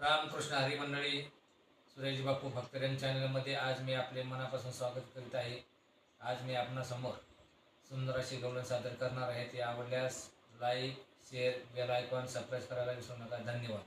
रामकृष्ण हरी मंडळी सुरेश बापू भक्तरन चॅनलमध्ये आज मी आपले मनापासून स्वागत करीत आहे. आज मी आपणासमोर सुंदर अशी गवळण सादर करणार आहे. ते आवडल्यास like share bell icon subscribe करायला विसरू नका. धन्यवाद.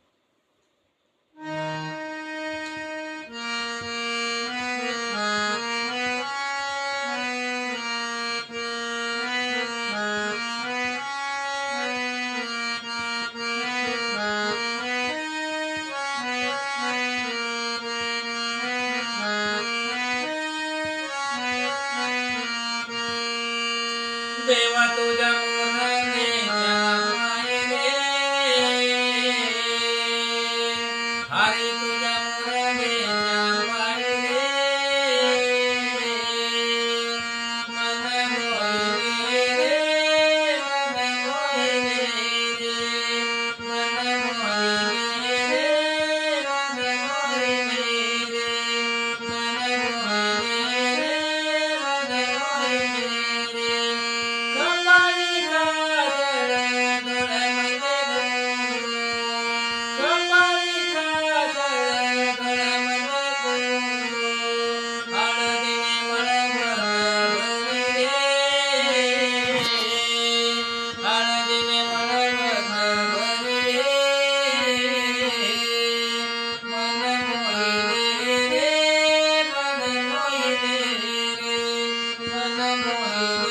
Música